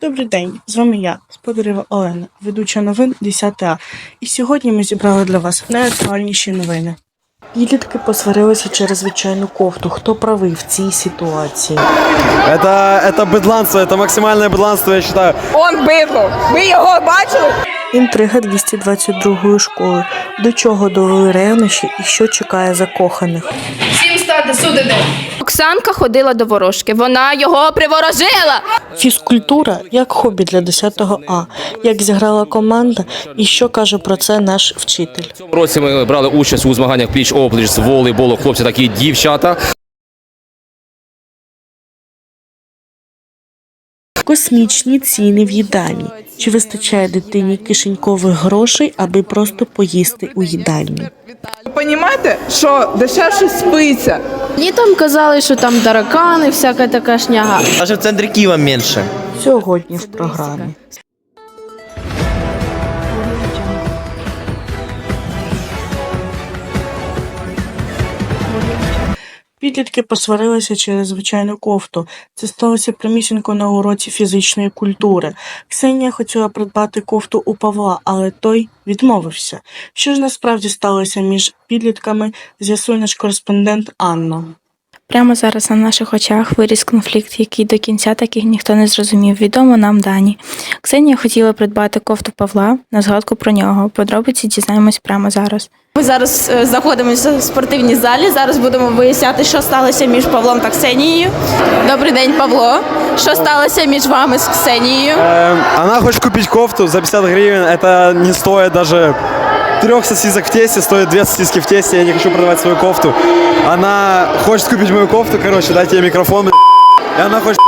Добрий день, з вами я, Сподарева Олена, ведуча новин 10 А. І сьогодні ми зібрали для вас найактуальніші новини. Підлітки посварилися через звичайну кофту. Хто правий в цій ситуації? Это, это бедланство, это максимальное бедланство, я считаю. Он бидло. Ви його бачили? Інтрига 222 школи. До чого довели ревнощі і що чекає закоханих? Всім стати судити. Оксанка ходила до ворожки. Вона його приворожила. Фізкультура як хобі для 10 А. Як зіграла команда і що каже про це наш вчитель? В цьому році ми брали участь у змаганнях пліч опліч з волейболу, хлопці такі дівчата. Космічні ціни в їдальні. Чи вистачає дитині кишенькових грошей, аби просто поїсти у їдальні? Понімаєте, що дешевше спиться? Мені там казали, що там таракани, всяка така шняга. Аж в центрі Києва менше. Сьогодні в програмі. Підлітки посварилися через звичайну кофту. Це сталося примісінько на уроці фізичної культури. Ксенія хотіла придбати кофту у Павла, але той відмовився. Що ж насправді сталося між підлітками, з'ясує наш кореспондент Анна. Прямо зараз на наших очах виріс конфлікт, який до кінця таких ніхто не зрозумів. Відомо нам дані. Ксенія хотіла придбати кофту Павла на згадку про нього. Подробиці дізнаємось прямо зараз. Ми зараз е, знаходимося в спортивній залі. Зараз будемо виясняти, що сталося між Павлом та Ксенією. Добрий день, Павло. Що сталося між вами з Ксенією? Эм, она хочет купить кофту за 50 гривен, это не стоит даже трех сосисок в тесте, стоит две сосиски в тесте, я не хочу продавать свою кофту. Она хочет купить мою кофту, короче, дайте ей микрофон, блядь. и она хочет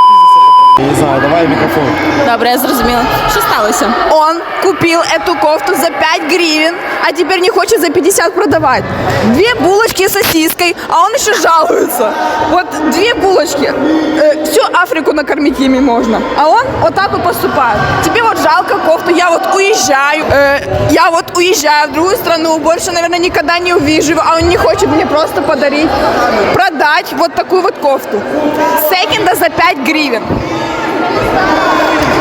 не знаю, давай микрофон. Добре, я зрозуміла. Що сталося? Он купил эту кофту за 5 гривен, а теперь не хочет за 50 продавать. Две булочки с сосиской, а он еще жалуется. Вот две булочки. Э, всю Африку накормить ими можно. А он вот так вот поступает. Тебе вот жалко кофту, я вот уезжаю. э, я вот уезжаю в другую страну, больше, наверное, никогда не увижу его, а он не хочет мне просто подарить, продать вот такую вот кофту. Секинда за 5 гривен.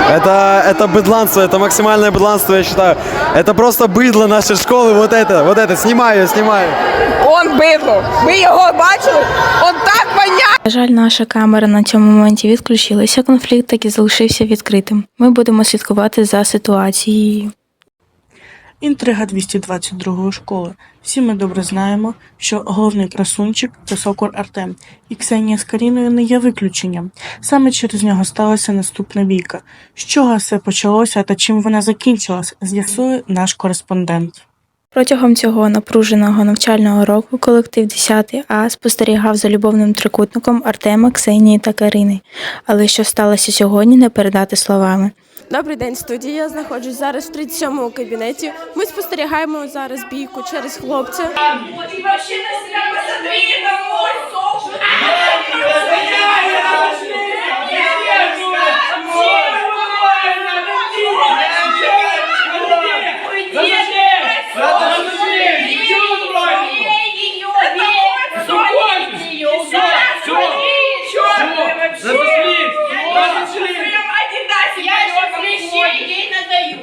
Это, это бедланство, это максимальное бедланство, я считаю. Это просто быдло нашей школы, вот это, вот это, снимаю, я снимаю. Он бидло. Ви його бачили? Он так воняє. На жаль, наша камера на цьому моменті відключилася. Конфлікт так і залишився відкритим. Ми будемо слідкувати за ситуацією. Інтрига 222 школи. Всі ми добре знаємо, що головний красунчик це Сокор Артем, і Ксенія з Каріною не є виключенням. Саме через нього сталася наступна бійка. З чого все почалося та чим вона закінчилась, з'ясує наш кореспондент. Протягом цього напруженого навчального року колектив 10 А спостерігав за любовним трикутником Артема, Ксенії та Карини. Але що сталося сьогодні, не передати словами. Добрий день, студія. Я знаходжусь зараз в 37-му кабінеті. Ми спостерігаємо зараз бійку через хлопця. І вообще на себя посмотри, это мой соус.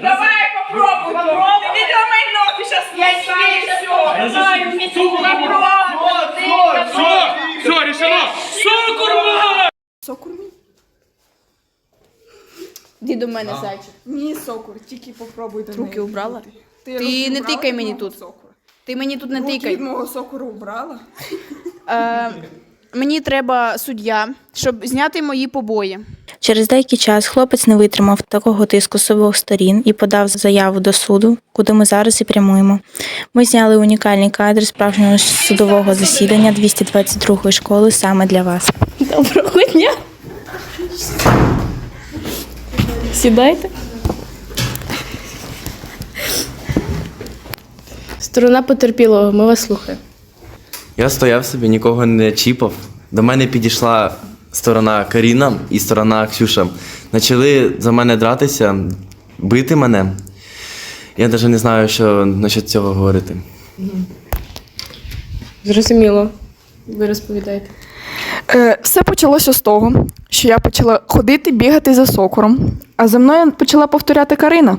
Давай попробуй, попробуй. Ты до моей ноги сейчас я не все. Знаю, мне Іди до мене, зайчик. Ні, сокур, тільки попробуй до Руки убрала? Ти, не тикай мені тут. Ти мені тут не Руки тикай. від мого сокуру убрала. Е, мені треба суддя, щоб зняти мої побої. Через деякий час хлопець не витримав такого тиску з обох сторін і подав заяву до суду, куди ми зараз і прямуємо. Ми зняли унікальний кадр справжнього судового засідання 222-ї школи саме для вас. Доброго дня. Сідайте. Сторона потерпілого, ми вас слухаємо. Я стояв собі, нікого не чіпав. До мене підійшла сторона Каріна і сторона Ксюша. Почали за мене дратися, бити мене. Я навіть не знаю, що насчет цього говорити. Зрозуміло. Ви розповідаєте. Е, все почалося з того, що я почала ходити, бігати за сокуром. А за мною почала повторяти Карина.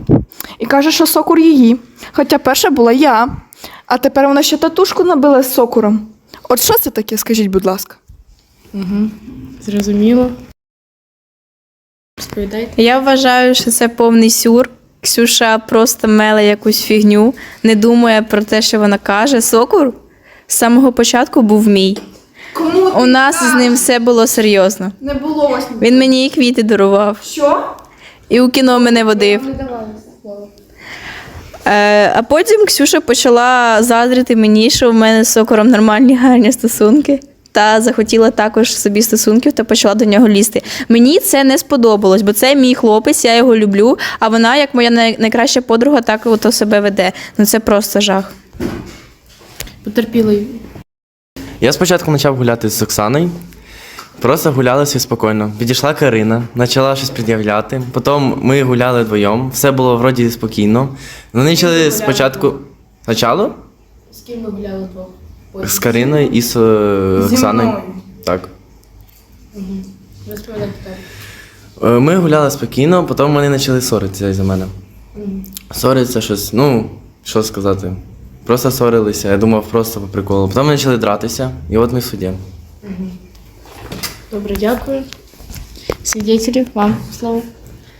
І каже, що сокур її. Хоча перша була я. А тепер вона ще татушку набила з сокуром. От що це таке, скажіть, будь ласка? Зрозуміло. Розповідайте. Я вважаю, що це повний сюр. Ксюша просто меле якусь фігню, не думає про те, що вона каже. Сокур з самого початку був мій. Кому У нас з ним все було серйозно. не було ось. Він мені і квіти дарував, Що? і у кіно мене водив. Е, а потім Ксюша почала заздрити мені, що в мене з сокором нормальні гарні стосунки. Та захотіла також собі стосунків та почала до нього лізти. Мені це не сподобалось, бо це мій хлопець, я його люблю. А вона, як моя найкраща подруга, так от себе веде. Ну це просто жах. Потерпілий. Я спочатку почав гуляти з Оксаною. Просто гуляли всі спокійно. Підійшла Карина, почала щось пред'являти. Потім ми гуляли вдвоєм. Все було вроді спокійно. Вони почали спочатку. Спочатку? З ким ви гуляли двох? З Кариною і з е, Оксаною. Так. Е, Ми гуляли спокійно, потім вони почали ссоритися за мене. Ссоритися щось, ну, що сказати. Просто ссорилися, я думав, просто по приколу. Потім ми почали дратися, і от ми в суді. Добре, дякую. Свідетелі, вам слово.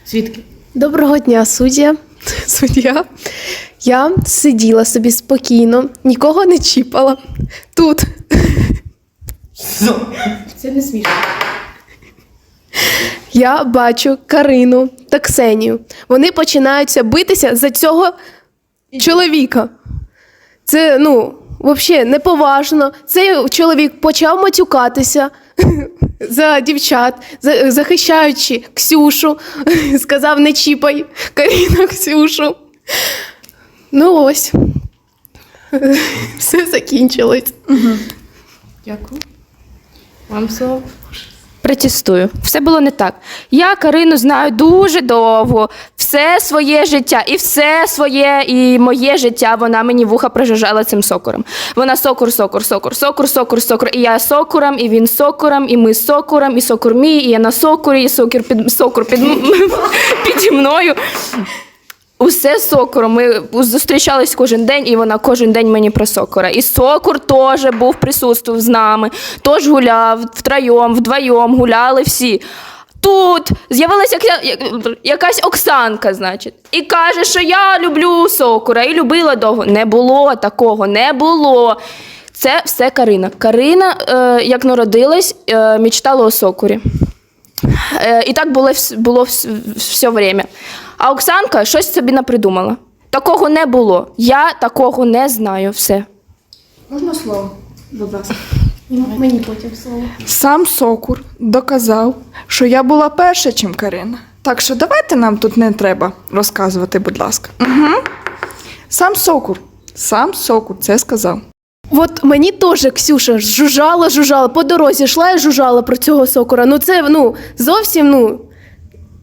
Свідки. Доброго дня, суддя. Суддя. Я сиділа собі спокійно, нікого не чіпала. Тут Це не смішно. я бачу Карину та Ксенію. Вони починаються битися за цього чоловіка. Це, ну, взагалі неповажно. Цей чоловік почав матюкатися за дівчат, за- захищаючи Ксюшу. Сказав, не чіпай Каріна Ксюшу. Ну ось. Все закінчилось. Дякую. Вам слово. Протестую. Все було не так. Я Карину знаю дуже довго. Все своє життя, і все своє, і моє життя вона мені вуха прожужжала цим сокором. Вона сокур, сокур, сокур, сокур, сокур, сокур. І я сокуром, і він сокуром, і ми сокуром, і сокур мій, і я на сокурі, і сокур під сокур під, м- піді мною. Усе з. Ми зустрічались кожен день, і вона кожен день мені про сокура. І сокур теж був присутствував з нами, теж гуляв втроєм, вдвоєм, гуляли всі. Тут з'явилася якась Оксанка, значить, і каже, що я люблю сокура і любила довго. Не було такого, не було. Це все Карина. Карина, е, як народилась, е, мечтала о сокурі. Е, і так було, було вс- все время. А Оксанка щось собі напридумала. Такого не було. Я такого не знаю. Все. Можна слово? Будь ласка. Мені потім слово. Сам Сокур доказав, що я була перша, чим Карина. Так що давайте нам тут не треба розказувати, будь ласка. Угу. Сам Сокур, сам Сокур це сказав. От мені теж Ксюша жужжала, жужжала. По дорозі йшла і жужжала про цього сокора. Ну це ну зовсім ну.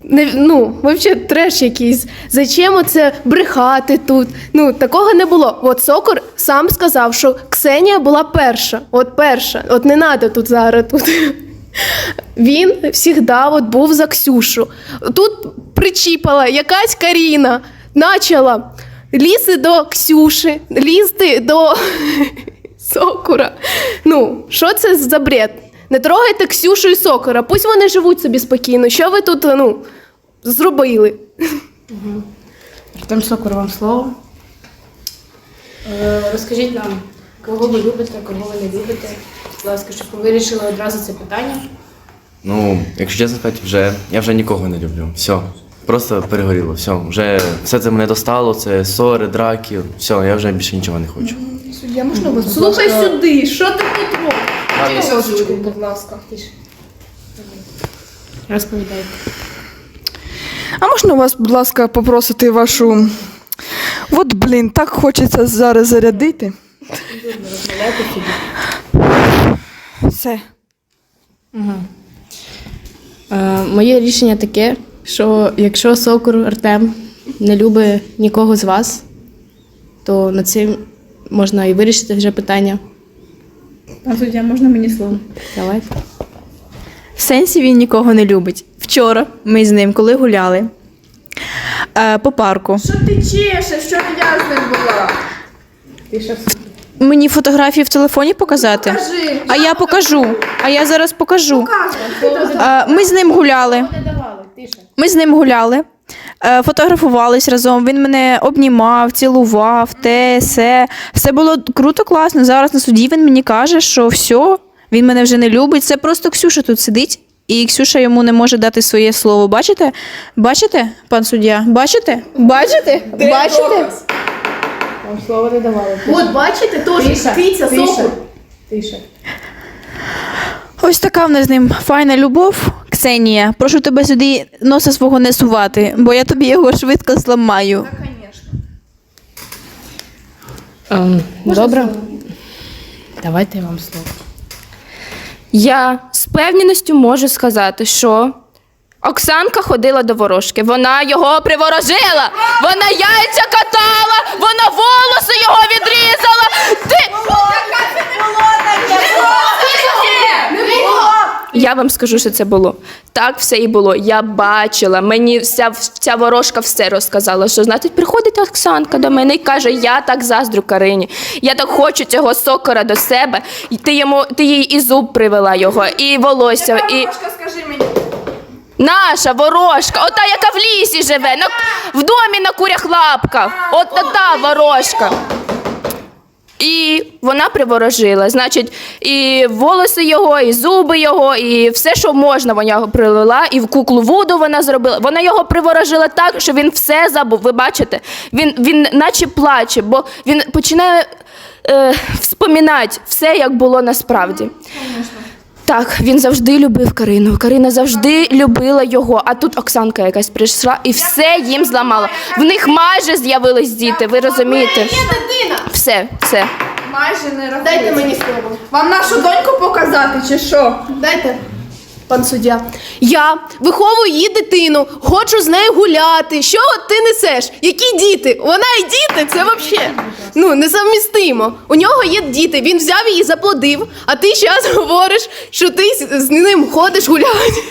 Не, ну, взагалі треш якийсь. Зачем оце брехати тут? Ну, такого не було. От Сокор сам сказав, що Ксенія була перша. От перша. От не треба тут зараз тут. Він завжди от був за Ксюшу. Тут причіпала якась Каріна, почала лізти до Ксюші, лізти до Сокура. Ну, що це за бред? Не трогайте Ксюшу і Сокора, пусть вони живуть собі спокійно. Що ви тут ну, зробили? Артем Сокор, вам слово. Е, розкажіть нам, кого ви любите, кого ви не любите. Будь ласка, щоб ви вирішили одразу це питання. Ну, якщо чесно сказати, вже я вже нікого не люблю. Все. Просто перегоріло. Все. Вже все це мене достало, це ссори, драки. Все, я вже більше нічого не хочу. Суддя, можна вас? Слухай сюди, що ти тут робиш? Тишечку, будь ласка. Розповідайте. А можна вас, будь ласка, попросити вашу. От, блін, так хочеться зараз зарядити. Все. Е, моє рішення таке, що якщо Сокур Артем не любить нікого з вас, то над цим можна і вирішити вже питання. А суддя, можна мені слово? Давайте. В сенсі він нікого не любить. Вчора ми з ним, коли гуляли е, по парку. Що ти чешеш? Що я з ним була? Мені фотографії в телефоні показати? Покажи. А я покажу. А я зараз покажу. Е, Ми з ним гуляли. Ми з ним гуляли. е, Фотографувались разом, він мене обнімав, цілував, те, се. Все було круто, класно. Зараз на суді він мені каже, що все, він мене вже не любить. Це просто Ксюша тут сидить, і Ксюша йому не може дати своє слово. Бачите? Бачите, пан суддя? Бачите? Бачите? Бачите? От бачите, теж киця, сокур. Ось така в нас з ним файна любов. Ксенія, прошу тебе сюди носа свого не сувати, бо я тобі його швидко зламаю. Ем, Добре. Давайте я вам слово. Я з певністю можу сказати, що Оксанка ходила до ворожки. Вона його приворожила. Вона яйця катала, вона волоси його відрізала. Ти... Я вам скажу, що це було. Так все і було. Я бачила. Мені вся ця ворожка все розказала. Що значить, приходить Оксанка до мене і каже: Я так заздрю Карині. Я так хочу цього сокора до себе. І ти йому ти їй і зуб привела його, і волосся, і. скажи мені. Наша ворожка, ота, яка в лісі живе, на, в домі на курях лапках. От та, та ворожка. І вона приворожила. Значить, і волоси його, і зуби його, і все, що можна, вона прилила, і в куклу Вуду вона зробила. Вона його приворожила так, що він все забув. Ви бачите? Він, він наче плаче, бо він починає е, вспоминати все, як було насправді. Так, він завжди любив Карину. Карина завжди любила його. А тут Оксанка якась прийшла і все їм зламала. В них майже з'явились діти. Ви розумієте? дитина. Все, все. Майже не рахується. Дайте мені слово. Вам нашу доньку показати, чи що? Дайте. Пан суддя, я виховую її дитину, хочу з нею гуляти. Що от ти несеш? Які діти? Вона і діти, це взагалі ну, несовмістимо. У нього є діти, він взяв її, заплодив, а ти зараз говориш, що ти з ним ходиш гуляти.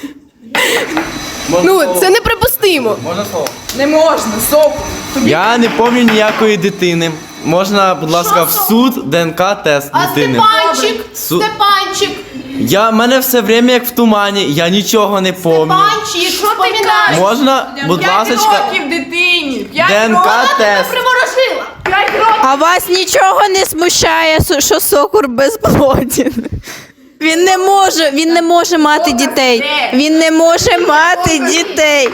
Ну, це неприпустимо. Можна слово? Не можна, соку. Я не пам'ятаю ніякої дитини. Можна, будь ласка, в суд ДНК-тест А дитини. Степанчик, Су- Степанчик, Я, в мене все время як в тумані, я нічого не пам'ятаю. Степанчик, що ти кажеш? Можна, будь П'ять ласка, років дитині. П'ять років. ДНК-тест. П'ять років. А вас нічого не смущає, що сокур безплодін? Він не може, він не може мати дітей. Він не може мати дітей.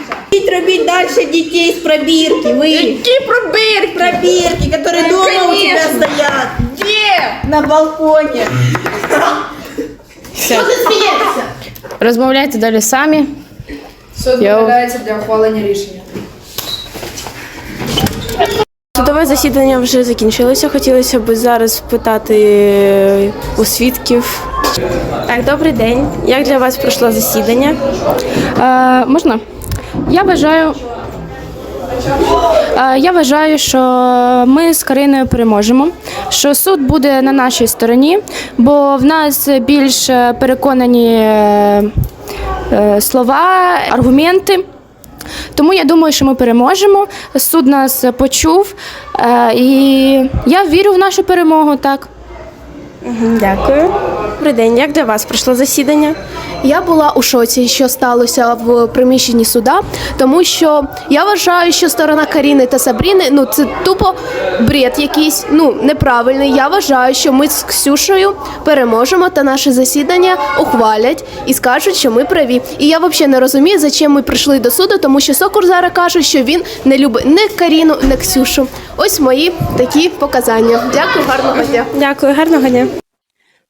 Робіть далі дітей з пробірки. Ви Які пробірки? пробірки, які дома у тебе стоять Де? на балконі. Що ти смієшся? Розмовляйте далі самі. Суд відповідається для ухвалення рішення. Судове засідання вже закінчилося. Хотілося б зараз спитати у свідків. Так, добрий день. Як для вас пройшло засідання? Е, можна? Я вважаю. Е, Я вважаю, що ми з Кариною переможемо, що суд буде на нашій стороні, бо в нас більш переконані е, е, слова, аргументи. Тому я думаю, що ми переможемо. Суд нас почув, і я вірю в нашу перемогу. Так. Дякую. Добрий день. Як для вас пройшло засідання? Я була у шоці, що сталося в приміщенні суда, тому що я вважаю, що сторона Каріни та Сабріни ну це тупо бред якийсь, ну неправильний. Я вважаю, що ми з Ксюшею переможемо та наше засідання ухвалять і скажуть, що ми праві. І я взагалі не розумію, за чим ми прийшли до суду, тому що Сокур зараз каже, що він не любить ні Каріну, ні Ксюшу. Ось мої такі показання. Дякую, гарного дня. Дякую, гарного дня.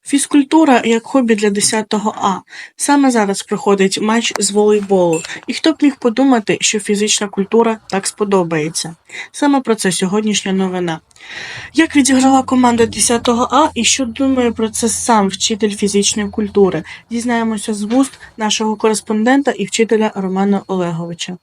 Фізкультура як хобі для 10 А. Саме зараз проходить матч з волейболу. І хто б міг подумати, що фізична культура так сподобається. Саме про це сьогоднішня новина. Як відіграла команда 10 А і що думає про це сам вчитель фізичної культури? Дізнаємося з вуст нашого кореспондента і вчителя Романа Олеговича.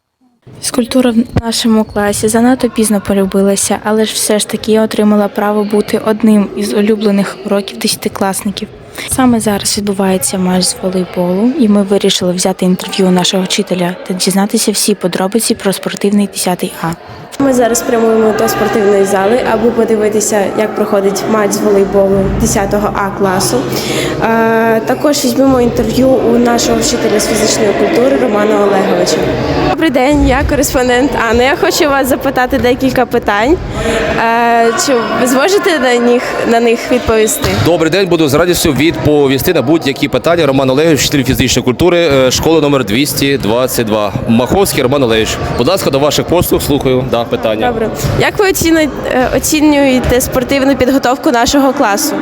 Скульптура в нашому класі занадто пізно полюбилася, але ж все ж таки я отримала право бути одним із улюблених уроків десятикласників. Саме зараз відбувається матч з волейболу, і ми вирішили взяти інтерв'ю нашого вчителя та дізнатися всі подробиці про спортивний 10 А. Ми зараз прямуємо до спортивної зали, аби подивитися, як проходить матч з волейболу 10 А класу. Е, також візьмемо інтерв'ю у нашого вчителя з фізичної культури Романа Олеговича. Добрий день, я кореспондент Анна. Я хочу вас запитати декілька питань. Е, чи ви зможете на них, на них відповісти? Добрий день, буду з радістю відповісти на будь-які питання. Роман Олегович, вчитель фізичної культури, е, школа номер 222. Маховський Роман Олегович. Будь ласка, до ваших послуг, слухаю. Да, питання. Добре. Як ви оцінюєте, е, оцінюєте спортивну підготовку нашого класу?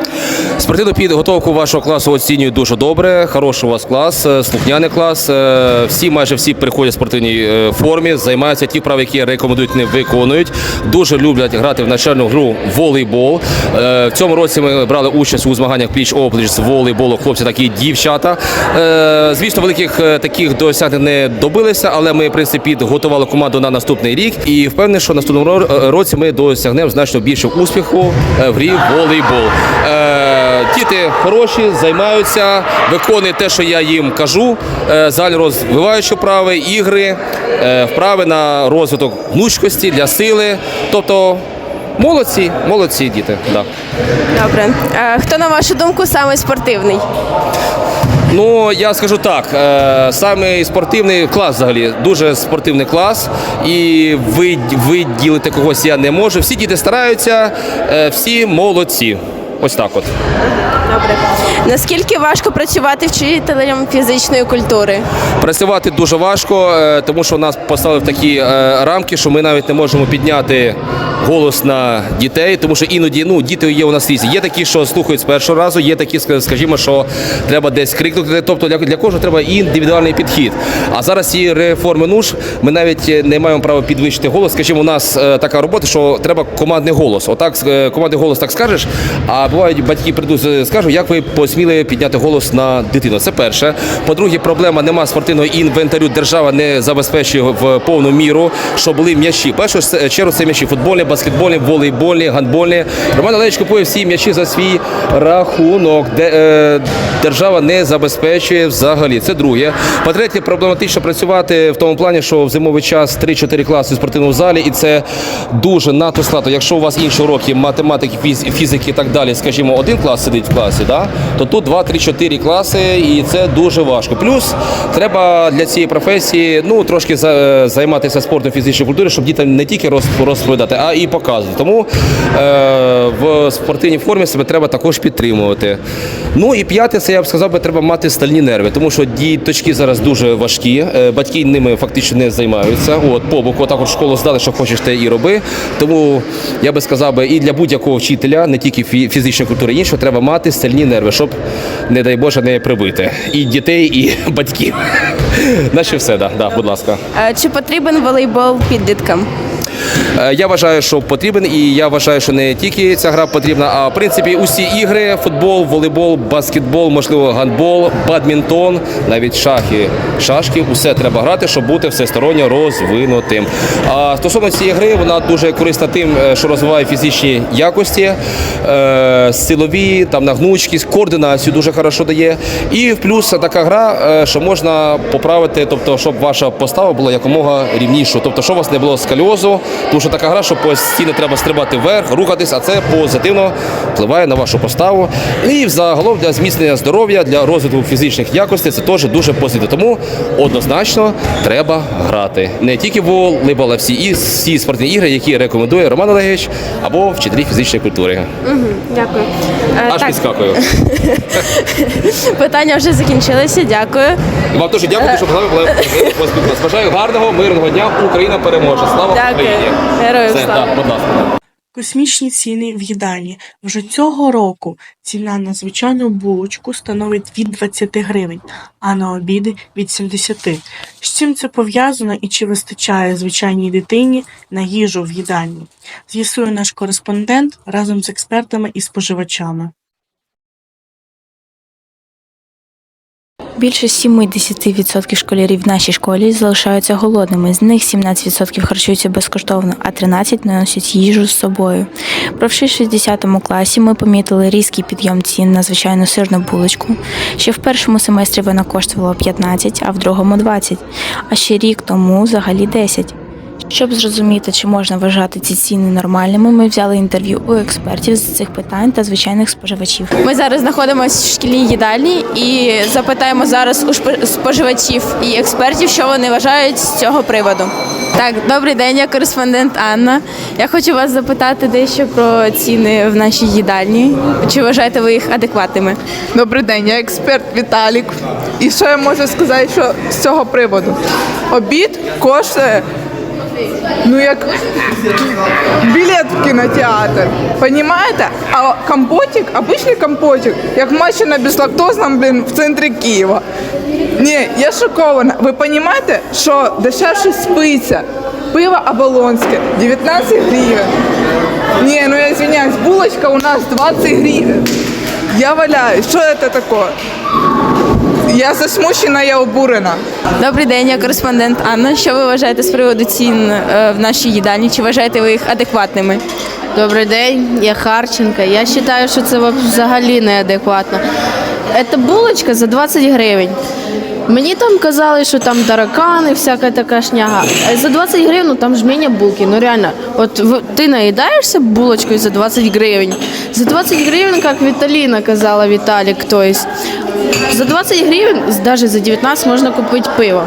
Спортивну підготовку вашого класу оцінюю дуже добре. Хороший у вас клас, е, слухняний клас. Е, Всі, майже всі приходять в спортивній формі, займаються ті вправи, які рекомендують, не виконують. Дуже люблять грати в навчальну гру волейбол. В цьому році ми брали участь у змаганнях пліч опліч з волейболу. Хлопці такі і дівчата. Звісно, великих таких досягнень не добилися, але ми в принципі підготували команду на наступний рік і впевнений, що наступному е, році ми досягнемо значно більше успіху е, в грі волейбол. Е, Діти хороші, займаються, виконують те, що я їм кажу. Загально розвиваючі вправи, ігри, вправи на розвиток гнучкості для сили. Тобто молодці, молодці діти. Да. Добре. Хто, на вашу думку, саме спортивний? Ну я скажу так, е, саме спортивний клас взагалі дуже спортивний клас, і ви- виділити когось я не можу. Всі діти стараються, е, всі молодці. Ось так от. Добре. Наскільки важко працювати вчителем фізичної культури? Працювати дуже важко, е, тому що нас поставили в такі е, рамки, що ми навіть не можемо підняти голос на дітей, тому що іноді ну, діти є у нас різні. Є такі, що слухають з першого разу, є такі, скажімо, що треба десь крикнути. Тобто для, кожного треба індивідуальний підхід. А зараз ці реформи НУШ, ми навіть е, не маємо права підвищити голос. Скажімо, у нас така робота, що треба командний голос. Отак командний голос так скажеш. А бувають батьки прийдуть, е, скажуть, як ви посміли підняти голос на дитину. Це перше. По-друге, проблема нема спортивного інвентарю. Держава не забезпечує в повну міру, щоб були м'ячі. Першу чергу це м'ячі футбольні, баскетбольні, волейбольні, гандбольні. Роман Олегович купує всі м'ячі за свій рахунок, де е, держава не забезпечує взагалі. Це друге. По-третє, проблематично працювати в тому плані, що в зимовий час 3-4 класи в спортивному залі, і це дуже надто складно. Якщо у вас інші уроки математики, фізики і так далі, скажімо, один клас сидить в класі, да, то тут 2, 3, 4 класи, і це дуже важко. Плюс треба для цієї професії ну трошки займатися спортом фізичної культури, щоб дітям не тільки розповідати, а і показувати. Тому е, в спортивній формі себе треба також підтримувати. Ну і п'яте, це я б сказав, би, треба мати стальні нерви, тому що діточки зараз дуже важкі, е, батьки ними фактично не займаються. От по боку, так от школу здали, що хочеш, те і роби. Тому я би сказав би, і для будь-якого вчителя, не тільки фізичної культури, іншого, треба мати стальні нерви, щоб, не дай Боже, не прибити і дітей, і батьків. Наче все, да, да, будь ласка. Е, Чи потрібен волейбол підліткам? Е, Я вважаю, що потрібен, і я вважаю, що не тільки ця гра потрібна, а в принципі усі ігри: футбол, волейбол, баскетбол, можливо, гандбол, бадмінтон, навіть шахи, шашки, усе треба грати, щоб бути всесторонньо розвинутим. А стосовно цієї гри, вона дуже корисна тим, е, що розвиває фізичні якості, е, силові, там на гнучкість, координацію дуже хорошо дає. І в плюс така гра, що можна поправити, тобто, щоб ваша постава була якомога рівнішою, тобто, щоб у вас не було скальозу, тому що така гра, що постійно треба стрибати вверх, рухатись, а це позитивно впливає на вашу поставу. І взагалом для зміцнення здоров'я, для розвитку фізичних якостей це теж дуже позитивно. Тому однозначно треба грати. Не тільки в волейбол, а всі і всі спортивні ігри, які рекомендує Роман Олегович або вчителі фізичної культури. Дякую. Е, Аж підскакую. питання вже закінчилися. Дякую. Вам дуже дякую, що була можливість поспілкуватися. Бажаю гарного, мирного дня. Україна переможе. Слава Дякую. Україні! Героям Все, слава. так, будь ласка. Космічні ціни в їдальні. Вже цього року ціна на звичайну булочку становить від 20 гривень, а на обіди від 70. З чим це пов'язано і чи вистачає звичайній дитині на їжу в їдальні? З'ясує наш кореспондент разом з експертами і споживачами. Більше 70% школярів в нашій школі залишаються голодними. З них 17% харчуються безкоштовно, а 13% не носять їжу з собою. Провши в 60 класі, ми помітили різкий підйом цін на звичайну сирну булочку. Ще в першому семестрі вона коштувала 15, а в другому 20, а ще рік тому взагалі 10. Щоб зрозуміти, чи можна вважати ці ціни нормальними, ми взяли інтерв'ю у експертів з цих питань та звичайних споживачів. Ми зараз знаходимося в шкільній їдальні і запитаємо зараз у споживачів і експертів, що вони вважають з цього приводу. Так, добрий день, я кореспондент Анна. Я хочу вас запитати дещо про ціни в нашій їдальні. Чи вважаєте ви їх адекватними? Добрий день, я експерт Віталік. І що я можу сказати що з цього приводу? Обід коштує, ну як білет в кінотеатр. Понімаєте? А компотик, обичний компотик, як матчі на безлактозному, блін, в центрі Києва. Ні, я шокована. Ви розумієте, що дешевше спиться? Пиво Оболонське 19 гривень. Ні, ну я извиняюсь, булочка у нас 20 гривен. Я валяю. Що це таке? Я засмучена, я обурена. Добрий день, я кореспондент Анна. Що ви вважаєте з приводу цін е, в нашій їдальні? Чи вважаєте ви їх адекватними? Добрий день, я Харченка. Я вважаю, що це взагалі неадекватно. Це булочка за 20 гривень. Мені там казали, що там таракани, всяка така шняга. За 20 гривень ну, там жменя булки. Ну реально, от ти наїдаєшся булочкою за 20 гривень. За 20 гривень, як Віталіна казала Віталік, то есть, за 20 гривень, навіть за 19 можна купити пиво.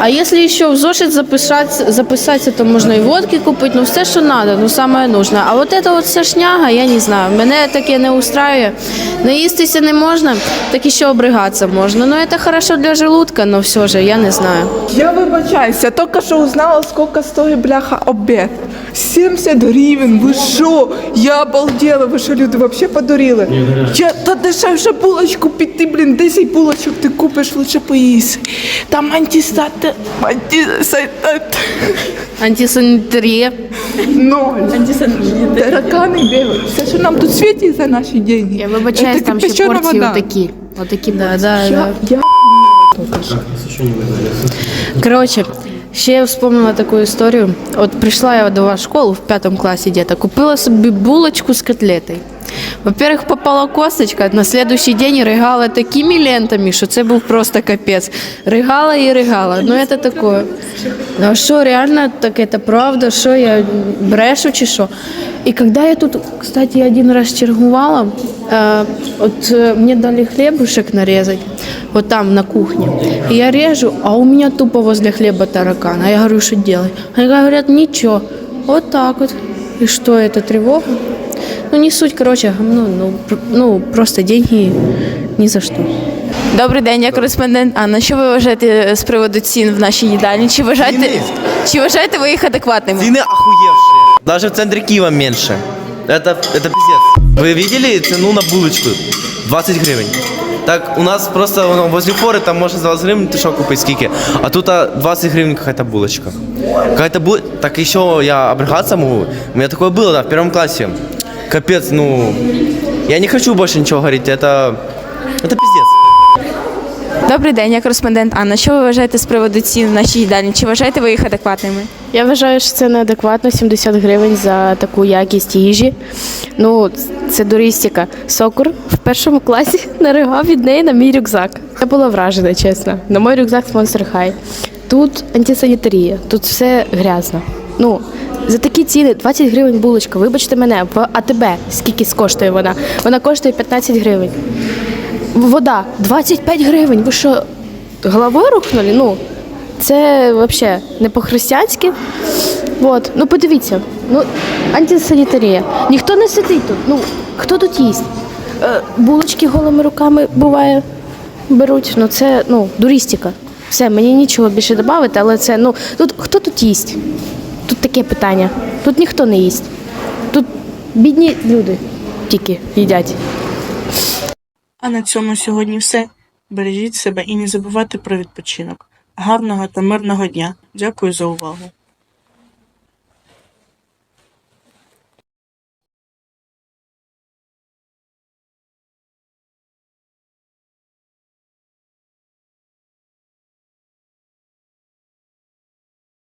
А если еще в зошит записаться, записаться, то можно и водки купить, ну все, що надо, ну самое нужное. А вот это вот вся шняга, я не знаю, мене таке не устраивает. Наїстися не можна, так і ще обригатися можна. Ну це хорошо для желудка, но все же, я не знаю. Я вибачаюся, тільки що узнала, скільки стоїть бляха обід. 70 гривень, ви що? Я обалдела, ви що, люди, взагалі подуріли? Я, та дешевше булочку піти, блін, 10 булочок ти купиш, лучше поїси. Там антистат, антисайтат, Антисанітарія. ноль. Таракани бігають. Все, що нам тут світить за наші деньги. Я вибачаюсь, там ще порції отакі. Отакі, да, да, Я, я Коротше, ще я вспомнила таку історію. От прийшла я до вас в школу в п'ятому класі діта, купила собі булочку з котлетою. Во-первых, попала косточка, на следующий день ригала такими лентами, що це був просто капець. Ригала і ригала. Ну, це таке. Ну, а що, реально, так это правда, що я брешу чи що? І коли я тут, кстати, один раз чергувала, э, от э, мне дали хлебушек нарезать, вот там на кухне. И я режу, а у меня тупо возле хлеба таракан. А я говорю, что делать? Они говорят, ничего. Вот так вот. И что, это тревога? Ну, не суть, короче, ну, ну, пр- ну просто деньги ни за что. Добрий день, я кореспондент Анна. Що ви вважаєте з приводу цін в нашій їдальні? Чи вважаєте, чи вважаєте ви їх адекватними? Цены охуевшие. Даже в центре Киева меньше. Это, это пиздец. Вы видели цену на булочку? 20 гривен. Так у нас просто ну, возле форы там можно за 20 гривен ты что купить скики. А тут а, 20 гривен какая-то булочка. Какая-то бу... Так еще я обрыгаться могу. У меня такое было, да, в первом классе. Капец, ну... Я не хочу больше ничего говорить. Это... Это пиздец. Добрий день, я кореспондент Анна. Що ви вважаєте з приводу цін в нашій їдальні? Чи вважаєте ви їх адекватними? Я вважаю, що це неадекватно 70 гривень за таку якість їжі. Ну, це дуристика. Сокур в першому класі наригав від неї на мій рюкзак. Я була вражена, чесно. На мій рюкзак Monster High. Тут антисанітарія, тут все грязно. Ну, за такі ціни 20 гривень булочка. Вибачте мене, в АТБ скільки коштує вона? Вона коштує 15 гривень. Вода 25 гривень. Ви що, головою рухнули? Ну, це взагалі не по-християнськи. От. Ну подивіться, ну, антисанітарія. Ніхто не сидить тут. Ну, хто тут їсть? Е, булочки голими руками буває беруть. Ну це ну, дуристика. Все, мені нічого більше додати, але це ну тут хто тут їсть? Тут таке питання. Тут ніхто не їсть. Тут бідні люди тільки їдять. А на цьому сьогодні все. Бережіть себе і не забувайте про відпочинок. Гарного та мирного дня. Дякую за увагу.